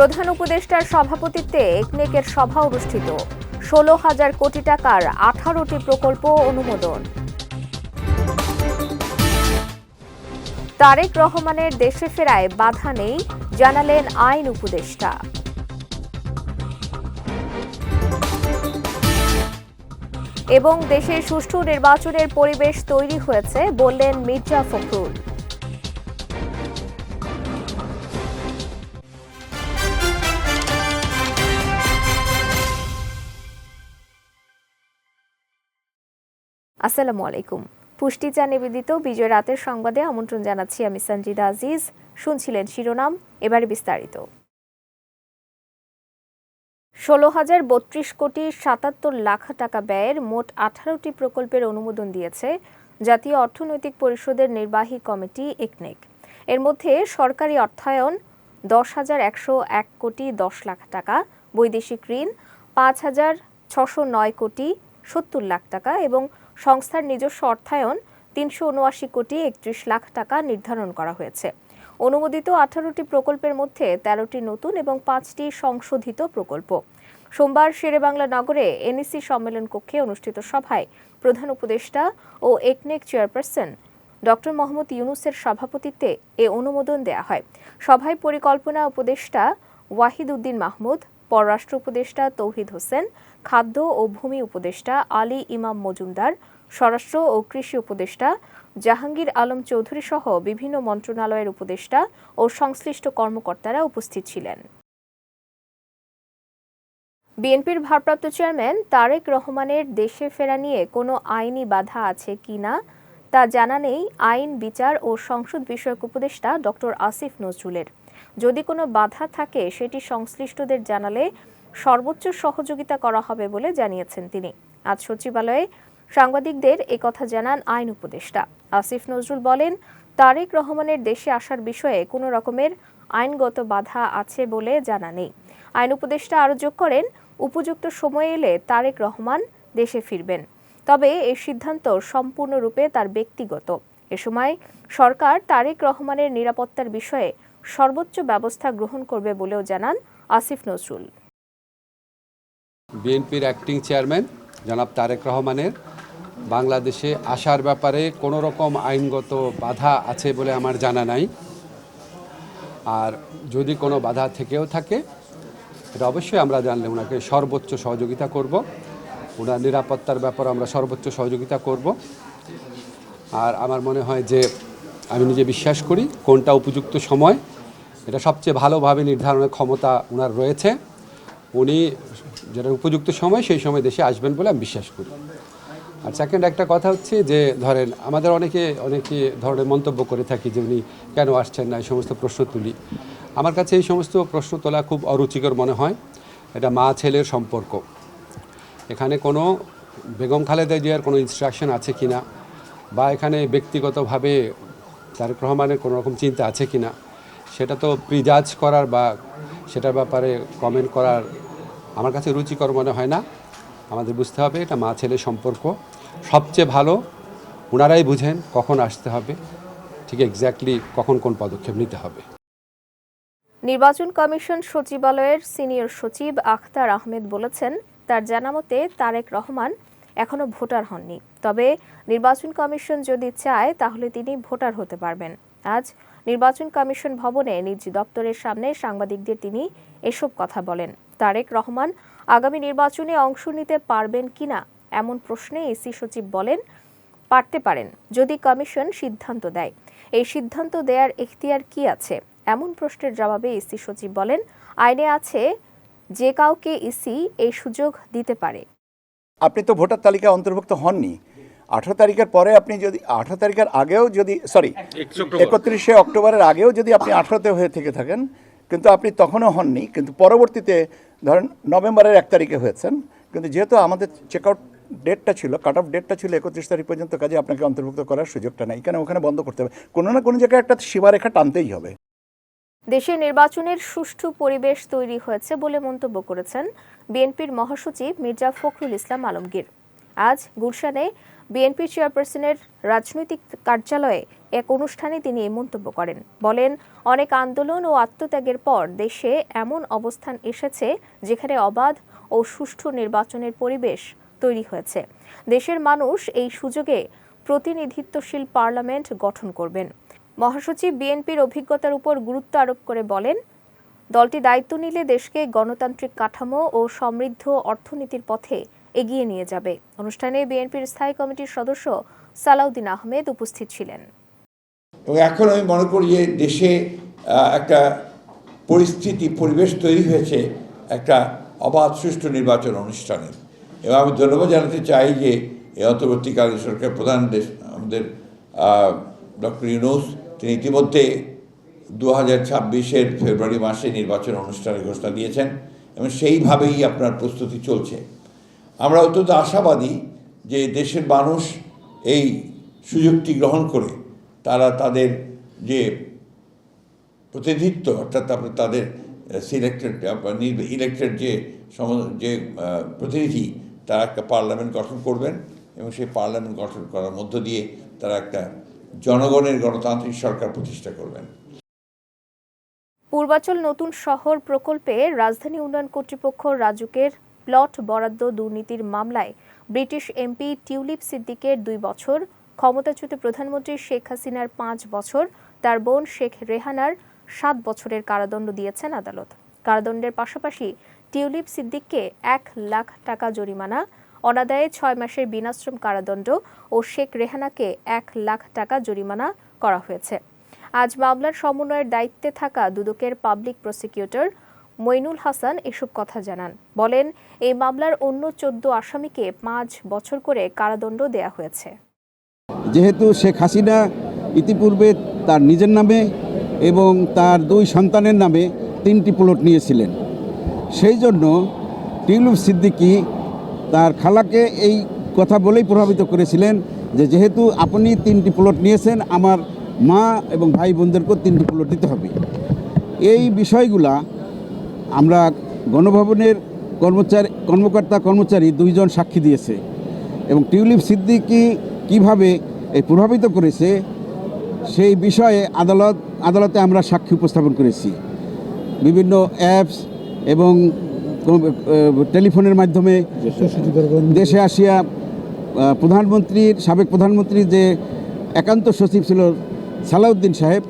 প্রধান উপদেষ্টার সভাপতিত্বে একনেকের সভা অনুষ্ঠিত। ষোলো হাজার কোটি টাকার আঠারোটি প্রকল্প অনুমোদন। তারেক রহমানের দেশে ফেরায় বাধা নেই জানালেন আইন উপদেষ্টা। এবং দেশে সুষ্ঠু নির্বাচনের পরিবেশ তৈরি হয়েছে বললেন মির্জা ফখরুল। আসসালামু আলাইকুম। পুষ্টি চা নিবেদিত বিজয় রাতের সংবাদে আমন্ত্রণ জানাচ্ছি আমি সঞ্জিদা আজিজ। শুনছিলেন শিরোনাম, এবারে বিস্তারিত। ষোলো হাজার বত্রিশ কোটি সাতাত্তর লাখ টাকা ব্যয়ের মোট আঠারোটি প্রকল্পের অনুমোদন দিয়েছে জাতীয় অর্থনৈতিক পরিষদের নির্বাহী কমিটি একনেক। এর মধ্যে সরকারি অর্থায়ন দশ হাজার একশো এক কোটি দশ লাখ টাকা, বৈদেশিক ঋণ পাঁচ হাজার ছশো নয় কোটি সত্তর লাখ টাকা এবং সংস্থার নিজস্ব অর্থায়ন তিনশো উনআশি কোটি একত্রিশ লাখ টাকা নির্ধারণ করা হয়েছে। অনুমোদিত আঠারোটি প্রকল্পের মধ্যে তেরোটি নতুন এবং পাঁচটি সংশোধিত প্রকল্প। সোমবার শেরেবাংলা নগরে এনইসি সম্মেলন কক্ষে অনুষ্ঠিত সভায় প্রধান উপদেষ্টা ও একনেক চেয়ারপারসন ডক্টর মোহাম্মদ ইউনুসের সভাপতিত্বে এ অনুমোদন দেয়া হয়। সভায় পরিকল্পনা উপদেষ্টা ওয়াহিদ উদ্দিন মাহমুদ, পররাষ্ট্র উপদেষ্টা তৌহিদ হোসেন খাদ্য ও ভূমি উপদেষ্টা আলী ইমাম মজুমদার, স্বরাষ্ট্র ও কৃষি উপদেষ্টা জাহাঙ্গীর আলম চৌধুরী সহ বিভিন্ন মন্ত্রণালয়ের উপদেষ্টা ও সংশ্লিষ্ট কর্মকর্তারা উপস্থিত ছিলেন। বিএনপির ভারপ্রাপ্ত চেয়ারম্যান তারেক রহমানের দেশে ফেরা নিয়ে কোনো আইনি বাধা আছে কিনা তা জানা নেই আইন, বিচার ও সংসদ বিষয়ক উপদেষ্টা ডক্টর আসিফ নজরুলের। যদি কোনো বাধা থাকে, সেটি সংশ্লিষ্টদের জানালে সর্বোচ্চ সহযোগিতা করা হবে বলে জানিয়েছেন তিনি। আজ সচিবালয়ে সাংবাদিকদের একথা জানান আইন উপদেষ্টা। আসিফ নজরুল বলেন, তারেক রহমানের দেশে আসার বিষয়ে কোনো রকমের আইনগত বাধা আছে বলে জানা নেই। আইন উপদেষ্টা আরও যোগ করেন, উপযুক্ত সময় এলে তারেক রহমান দেশে ফিরবেন। তবে এই সিদ্ধান্ত সম্পূর্ণরূপে তার ব্যক্তিগত। এ সময় সরকার তারেক রহমানের নিরাপত্তার বিষয়ে সর্বোচ্চ ব্যবস্থা গ্রহণ করবে বলেও জানান আসিফ নজরুল। বিএনপির অ্যাক্টিং চেয়ারম্যান জনাব তারেক রহমানের। বাংলাদেশে আসার ব্যাপারে কোনো রকম আইনগত বাধা আছে বলে আমার জানা নাই। আর যদি কোনো বাধা থেকেও থাকে, এটা অবশ্যই আমরা জানলে ওনাকে সর্বোচ্চ সহযোগিতা করব। ওনার নিরাপত্তার ব্যাপারে আমরা সর্বোচ্চ সহযোগিতা করব। আর আমার মনে হয় যে আমি নিজে বিশ্বাস করি কোনটা উপযুক্ত সময়, এটা সবচেয়ে ভালোভাবে নির্ধারণের ক্ষমতা ওনার রয়েছে। উনি যেটা উপযুক্ত সময়, সেই সময় দেশে আসবেন বলে আমি বিশ্বাস করি। আর সেকেন্ড একটা কথা হচ্ছে যে, ধরেন আমাদের অনেকে অনেকে ধরনের মন্তব্য করে থাকি যে, উনি কেন আসছেন না, এই সমস্ত প্রশ্ন তুলি। আমার কাছে এই সমস্ত প্রশ্ন তোলা খুব অরুচিকর মনে হয়। এটা মা ছেলের সম্পর্ক। এখানে কোনো বেগম খালেদা জিয়ার কোনো ইনস্ট্রাকশন আছে কি না বা এখানে ব্যক্তিগতভাবে তারেক রহমানের কোনো রকম চিন্তা আছে কি না সেটা তো প্রিজাজ করার বা সেটার ব্যাপারে কমেন্ট করার আমার কাছে রুচিকর মনে হয় না। আমাদের বুঝতে হবে এটা মা ছেলে সম্পর্ক। সবচেয়ে ভালো ওনারাই বুঝেন কখন আসতে হবে, ঠিক এক্স্যাক্টলি কখন কোন পদক্ষেপ নিতে হবে। নির্বাচন কমিশন সচিবালয়ের সিনিয়র সচিব আখতার আহমেদ বলেছেন, তার জানামতে তারেক রহমান এখনও ভোটার হননি। তবে নির্বাচন কমিশন যদি চায় তাহলে তিনি ভোটার হতে পারবেন। আজ নির্বাচন কমিশন ভবনে নিজ দপ্তরের সামনে সাংবাদিকদের তিনি এসব কথা বলেন। তারেক রহমান, আগামী নির্বাচনে অংশ নিতে পারবেন কিনা এমন প্রশ্নে এসি সচিব বলেন, পারতে পারেন, যদি কমিশন সিদ্ধান্ত দেয়। এই সিদ্ধান্ত দেওয়ার এখতিয়ার কি আছে? এমন প্রশ্নের জবাবে ইসি সচিব বলেন, আইনে আছে যে কাউকে ইসি এই সুযোগ দিতে পারে। আপনি তো ভোটার তালিকায় অন্তর্ভুক্ত হননি। আঠারো তারিখের পরে আপনি যদি আঠারো তারিখের আগেও যদি সরি একত্রিশে অক্টোবরের আগেও যদি আপনি আঠারোতে হয়ে থেকে থাকেন কিন্তু আপনি তখনও হননি কিন্তু পরবর্তীতে ধরেন নভেম্বরের এক তারিখে হয়েছেন কিন্তু যেহেতু আমাদের চেক আউট ডেটটা ছিল কাট অফ ডেটটা ছিল একত্রিশ তারিখ পর্যন্ত কাজে আপনাকে অন্তর্ভুক্ত করার সুযোগটা নেই। কেন ওখানে বন্ধ করতে হবে। কোনো না কোনো জায়গায় একটা সীমারেখা টানতেই হবে। দেশে নির্বাচনের সুষ্ঠু পরিবেশ তৈরি হয়েছে বলে মন্তব্য করেছেন বিএনপির মহাসচিব মির্জা ফখরুল ইসলাম আলমগীর। আজ গুলশানে বিএনপি চেয়ারপারসনের রাজনৈতিক কার্যালয়ে এক অনুষ্ঠানে তিনি এই মন্তব্য করেন। বলেন, অনেক আন্দোলন ও আত্মত্যাগের পর দেশে এমন অবস্থান এসেছে যেখানে অবাধ ও সুষ্ঠু নির্বাচনের পরিবেশ তৈরি হয়েছে। দেশের মানুষ এই সুযোগে প্রতিনিধিত্বশীল পার্লামেন্ট গঠন করবেন। মহাসচিব বিএনপির অভিজ্ঞতার উপর গুরুত্ব আরোপ করে বলেন, দলটি দায়িত্ব নিলে দেশকে গণতান্ত্রিক কাঠামো ও সমৃদ্ধ অর্থনীতির পথে এগিয়ে নিয়ে যাবে। অনুষ্ঠানে বিএনপির স্থায়ী কমিটির সদস্য সালাউদ্দিন আহমেদ উপস্থিত ছিলেন। এখন আমি মনে করি যে দেশে একটা পরিস্থিতি, পরিবেশ তৈরি হয়েছে একটা অবাধ সুষ্ঠু নির্বাচন অনুষ্ঠানের। এবং আমি ধন্যবাদ জানাতে চাই যে এই অন্তর্বর্তীকালীন সরকার প্রধান দেশ আমাদের ডক্টর ইউনুস, তিনি ইতিমধ্যে দু হাজার ছাব্বিশের ফেব্রুয়ারি মাসে নির্বাচন অনুষ্ঠানের ঘোষণা দিয়েছেন এবং সেইভাবেই আপনার প্রস্তুতি চলছে। আমরা অত্যন্ত আশাবাদী যে দেশের মানুষ এই সুযোগটি গ্রহণ করে তারা তাদের যে প্রতিনিধিত্ব, অর্থাৎ তাদের সিলেক্টেড ইলেক্টেড যে সম, যে প্রতিনিধি, তারা একটা পার্লামেন্ট গঠন করবেন এবং সেই পার্লামেন্ট গঠন করার মধ্য দিয়ে তারা একটা জনগণের গণতান্ত্রিক সরকার প্রতিষ্ঠা করবেন। পূর্বাচল নতুন শহর প্রকল্পে রাজধানী উন্নয়ন কর্তৃপক্ষ রাজুকের প্লট বরাদ্দ দুর্নীতির মামলায় ব্রিটিশ এমপি টিউলিপ সিদ্দিকের দুই বছর, ক্ষমতাচ্যুত প্রধানমন্ত্রী শেখ হাসিনার পাঁচ বছর, তার বোন শেখ রেহানার সাত বছরের কারাদণ্ড দিয়েছেন আদালত। কারাদণ্ডের পাশাপাশি টিউলিপ সিদ্দিককে এক লাখ টাকা জরিমানা, অনাদায়ে ছয় মাসের বিনাশ্রম কারাদণ্ড ও শেখ রেহানাকে এক লাখ টাকা জরিমানা করা হয়েছে। আজ মামলার সমন্বয়ের দায়িত্বে থাকা দুদকের পাবলিক প্রসিকিউটর মইনুল হাসান এসব কথা জানান। বলেন, এই মামলার অন্য চোদ্দ আসামিকে পাঁচ বছর করে কারাদণ্ড দেয়া হয়েছে। যেহেতু শেখ হাসিনা ইতিপূর্বে তার নিজের নামে এবং তার দুই সন্তানের নামে তিনটি প্লট নিয়েছিলেন। সেই জন্য টিউলুপ সিদ্দিকী তার খালাকে এই কথা বলেই প্রভাবিত করেছিলেন যে, যেহেতু আপনি তিনটি প্লট নিয়েছেন, আমার মা এবং ভাই বোনদেরকেও তিনটি প্লট দিতে হবে। এই বিষয়গুলা আমরা গণভবনের কর্মচারী কর্মকর্তা কর্মচারী দুইজন সাক্ষী দিয়েছে। এবং টিউলিপ সিদ্দিকি কীভাবে এই প্রভাবিত করেছে, সেই বিষয়ে আদালত আদালতে আমরা সাক্ষী উপস্থাপন করেছি। বিভিন্ন অ্যাপস এবং টেলিফোনের মাধ্যমে দেশে আসিয়া প্রধানমন্ত্রীর সাবেক প্রধানমন্ত্রীর যে একান্ত সচিব ছিল সালাউদ্দিন সাহেব,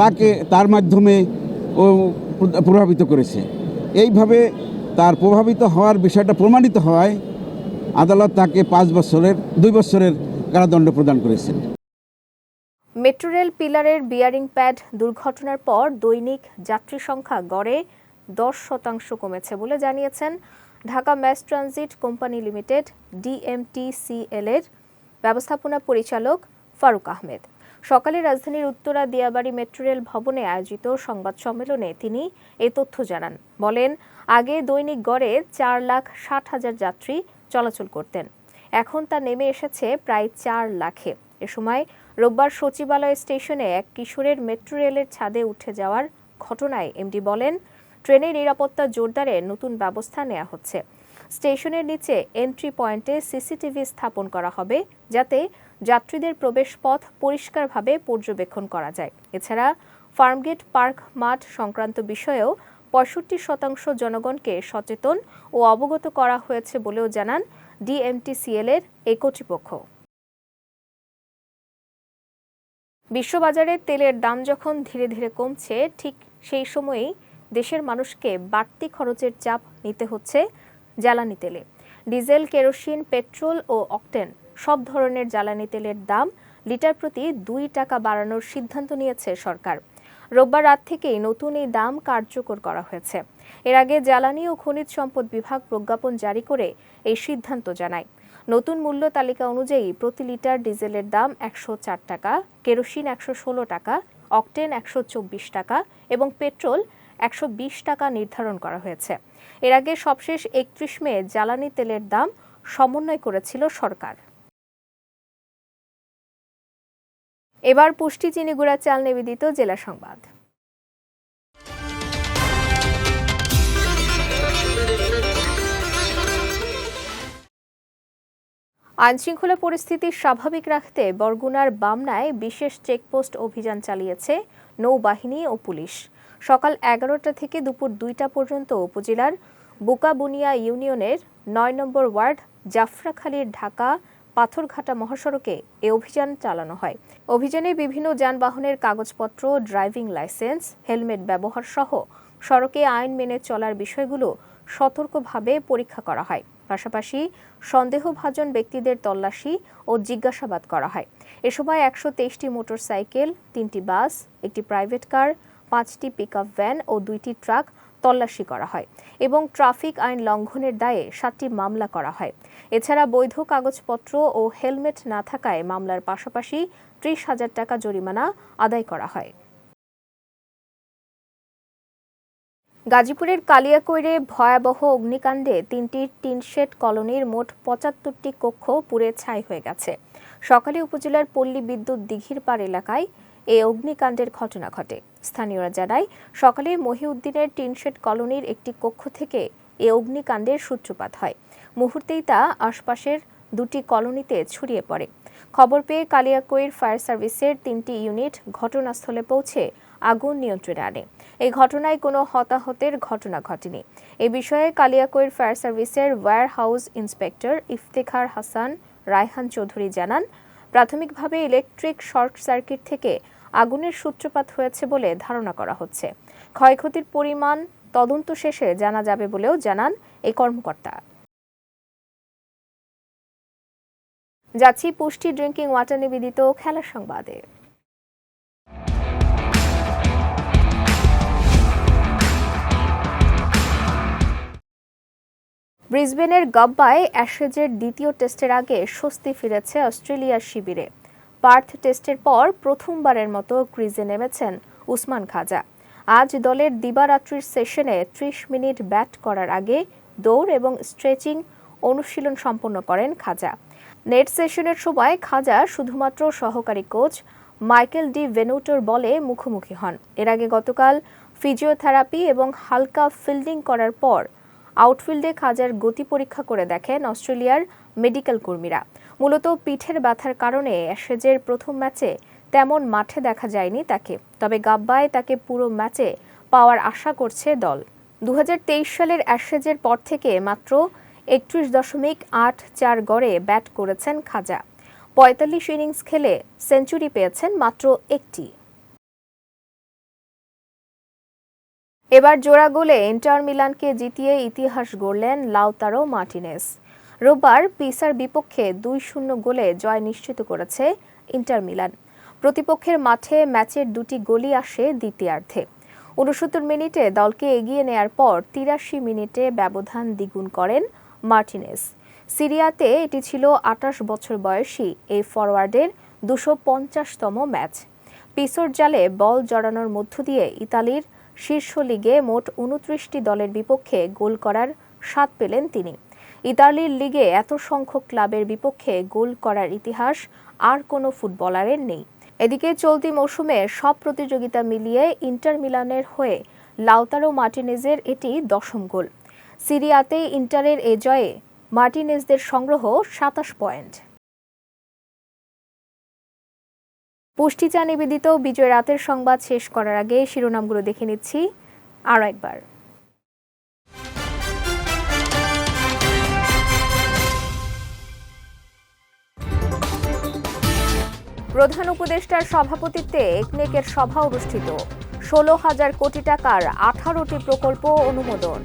তাকে তার মাধ্যমে ও প্রভাবিত করেছে। এইভাবে তার প্রভাবিত হওয়ার বিষয়টা প্রমাণিত হওয়ায় আদালত তাকে পাঁচ বছরের, দুই বছরের কারাদণ্ড প্রদান করেছেন। মেট্রো রেল পিলারের বিয়ারিং প্যাড দুর্ঘটনার পর দৈনিক যাত্রী সংখ্যা গড়ে দশ শতাংশ কমেছে বলে জানিয়েছেন Dhaka mass transit company limited DMTCL এর ব্যবস্থাপনা পরিচালক ফারুক আহমেদ। সকালে রাজধানীর উত্তরা দিয়াবাড়ি মেট্রো রেল ভবনে আয়োজিত সংবাদ সম্মেলনে তিনি এ তথ্য জানান। বলেন, আগে দৈনিক গড়ে চার লাখ ষাট হাজার যাত্রী চলাচল করতেন। এখন তা নেমে এসেছে প্রায় চার লাখে। এ সময় রোববার সচিবালয় স্টেশনে এক কিশোরের মেট্রো রেলের ছাদে উঠে যাওয়ার ঘটনায় এমডি বলেন, ট্রেনের নিরাপত্তা জোরদারে নতুন ব্যবস্থা নেওয়া হচ্ছে। স্টেশনের নিচে এন্ট্রি পয়েন্টে সিসিটিভি স্থাপন করা হবে, যাতে যাত্রীদের প্রবেশপথ পরিষ্কারভাবে পর্যবেক্ষণ করা যায়। এছাড়া ফার্মগেট, পার্ক, মাঠ সংক্রান্ত বিষয়েও পঁয়ষট্টি শতাংশ জনগণকে সচেতন ও অবগত করা হয়েছে বলেও জানান ডিএমটিসিএল এর এই কর্তৃপক্ষ। বিশ্ববাজারে তেলের দাম যখন ধীরে ধীরে কমছে, ঠিক সেই সময়েই দেশের মানুষকে বাড়তি খরচের চাপ নিতে হচ্ছে। জ্বালানি তেলে। ডিজেল, কেরোসিন, পেট্রোল ও অকটেন সব ধরনের জ্বালানি তেলের দাম লিটার প্রতি দুই টাকা বাড়ানোর সিদ্ধান্ত নিয়েছে সরকার। রোববার রাত থেকেই নতুন এই দাম কার্যকর করা হয়েছে। এর আগে জ্বালানি ও খনিজ সম্পদ বিভাগ প্রজ্ঞাপন জারি করে এই সিদ্ধান্ত জানায়। নতুন মূল্য তালিকা অনুযায়ী প্রতি লিটার ডিজেলের দাম একশো চার টাকা, কেরোসিন একশো ষোলো টাকা, অকটেন একশো চব্বিশ টাকা এবং পেট্রোল একশো বিশ টাকা নির্ধারণ করা হয়েছে। এর আগে সবশেষ একত্রিশ মে জ্বালানি তেলের দাম সমন্বয় করেছিল সরকার। এবার পুষ্টি চিনি গুঁড়া চাল নিবেদিত জেলা সংবাদ। আইনশৃঙ্খলা পরিস্থিতি স্বাভাবিক রাখতে বরগুনার বামনায় বিশেষ চেকপোস্ট অভিযান চালিয়েছে নৌবাহিনী ও পুলিশ। সকাল এগারোটা থেকে দুপুর দুইটা পর্যন্ত উপজেলার বুকাবুনিয়া ইউনিয়নের নয় নম্বর ওয়ার্ড জাফরাখালীর ঢাকা পাথরঘাটা মহাসড়কে এ অভিযান চালানো হয়। অভিযানে বিভিন্ন যানবাহনের কাগজপত্র, ড্রাইভিং লাইসেন্স, হেলমেট ব্যবহার সহ সড়কে আইন মেনে চলার বিষয়গুলো সতর্কভাবে পরীক্ষা করা হয়। পাশাপাশি সন্দেহভাজন ব্যক্তিদের তল্লাশি ও জিজ্ঞাসাবাদ করা হয়। এ সময় একশো তেইশটি মোটরসাইকেল, তিনটি বাস, একটি প্রাইভেট কার পাঁচটি পিকআপ ভ্যান ও দুইটি ট্রাক তল্লাশি করা হয় এবং ট্রাফিক আইন লঙ্ঘনের দায়ে সাতটি মামলা করা হয়। এছাড়া বৈধ কাগজপত্র ও হেলমেট না থাকায় মামলার পাশাপাশি ত্রিশ হাজার টাকা জরিমানা আদায় করা হয়। গাজীপুরের কালিয়াকৈরে ভয়াবহ অগ্নিকাণ্ডে তিনটি টিনশেড কলোনির মোট পঁচাত্তরটি কক্ষ পুড়ে ছাই হয়ে গেছে। সকালে উপজেলার পল্লী বিদ্যুৎ দিঘির পাড় এলাকায় এ অগ্নিকাণ্ডের ঘটনা ঘটে। স্থানীয়রা জানায়, সকালে মহিউদ্দিনের টিনশেড কলোনির একটি কক্ষ থেকে এ অগ্নিকাণ্ডের সূত্রপাত হয়। মুহূর্তেই তা আশপাশের দুটি কলোনিতে ছড়িয়ে পড়ে। খবর পেয়ে কালিয়াকৈর ফায়ার সার্ভিসের তিনটি ইউনিট ঘটনাস্থলে পৌঁছে আগুন নিয়ন্ত্রণে আনে। এই ঘটনায় কোনো হতাহতের ঘটনা ঘটেনি। এ বিষয়ে কালিয়াকৈর ফায়ার সার্ভিসের warehouse inspector Iftekhar Hasan Raihan Chowdhury জানান, প্রাথমিকভাবে ইলেকট্রিক শর্ট সার্কিট থেকে আগুনের সূত্রপাত হয়েছে বলে ধারণা করা হচ্ছে। ক্ষয়ক্ষতির পরিমাণ তদন্ত শেষে জানা যাবে বলেও জানান এই কর্মকর্তা। যাচ্ছি পুষ্টি ড্রিঙ্কিং ওয়াটার নিবেদিত খেলার সংবাদে। ব্রিসবেনের গাব্বায় অ্যাশেজের দ্বিতীয় টেস্টের আগে স্বস্তি ফিরেছে অস্ট্রেলিয়ার শিবিরে। পার্থ টেস্টের পর প্রথমবারের মতো ক্রিজে নেমেছেন উসমান খাজা। আজ দলের দিবারাত্রির সেশনে ত্রিশ মিনিট ব্যাট করার আগে দৌড় এবং স্ট্রেচিং অনুশীলন সম্পন্ন করেন খাজা। নেট সেশনের সময় খাজা শুধুমাত্র সহকারী কোচ মাইকেল ডি ভেনুটোর বলে মুখোমুখি হন। এর আগে গতকাল ফিজিওথেরাপি এবং হালকা ফিল্ডিং করার পর আউটফিল্ডে খাজার গতি পরীক্ষা করে দেখেন অস্ট্রেলিয়ার মেডিকেল কর্মীরা। মূলত পিঠের ব্যথার কারণে অ্যাশেজের প্রথম ম্যাচে তেমন মাঠে দেখা যায়নি তাকে, তবে গাব্বায় তাকে পুরো ম্যাচে পাওয়ার আশা করছে দল। দু হাজার তেইশ সালের অ্যাশেজের পর থেকে মাত্র একত্রিশ দশমিক আট চার গড়ে ব্যাট করেছেন খাজা। পঁয়তাল্লিশ ইনিংস খেলে সেঞ্চুরি পেয়েছেন মাত্র একটি। এবার জোড়া গোলে ইন্টার মিলানকে জিতিয়ে ইতিহাস গড়লেন লাউতারো মার্টিনেস। রোববার পিসার বিপক্ষে দুই শূন্য গোলে জয় নিশ্চিত করেছে ইন্টার মিলান। প্রতিপক্ষের মাঠে ম্যাচের দুটি গোলই আসে দ্বিতীয়ার্ধে। উনসত্তর মিনিটে দলকে এগিয়ে নেয়ার পর তিরাশি মিনিটে ব্যবধান দ্বিগুণ করেন মার্টিনেস। সিরিয়াতে এটি ছিল আটাশ বছর বয়সী এই ফরওয়ার্ডের দুশো পঞ্চাশতম ম্যাচ। পিসোর জালে বল জড়ানোর মধ্য দিয়ে ইতালির শীর্ষ লিগে মোট উনত্রিশটি দলের বিপক্ষে গোল করার স্বাদ পেলেন তিনি। ইতালির লিগে এত সংখ্যক ক্লাবের বিপক্ষে গোল করার ইতিহাস আর কোনো ফুটবলারের নেই। এদিকে চলতি মৌসুমে সব প্রতিযোগিতা মিলিয়ে ইন্টার মিলানের হয়ে লাউতারো মার্টিনেজের এটি দশম গোল। সিরিয়াতে ইন্টারের এ জয়ে মার্টিনেজদের সংগ্রহ সাতাশ পয়েন্ট। পুষ্টি চা নিবেদিত বিজয় রাতের সংবাদ শেষ করার আগে শিরোনামগুলো দেখে নিচ্ছি। আরও একবার। প্রধান উপদেষ্টার সভাপতিত্বে একনেকের সভা অনুষ্ঠিত। ষোলো হাজার কোটি টাকার আঠারোটি প্রকল্প অনুমোদন।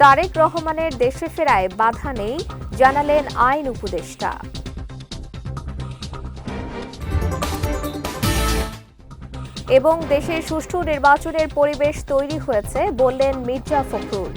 তারেক রহমানের দেশে ফেরায় বাধা নেই জানালেন আইন উপদেষ্টা। এবং দেশে সুষ্ঠু নির্বাচনের পরিবেশ তৈরি হয়েছে, বললেন মির্জা ফখরুল।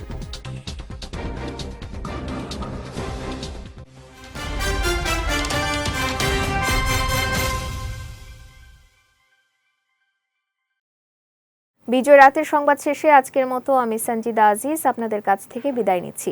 বিজয় রাতের সংবাদ শেষে আজকের মতো আমি সঞ্জিদা আজিজ আপনাদের কাছ থেকে বিদায় নিচ্ছি।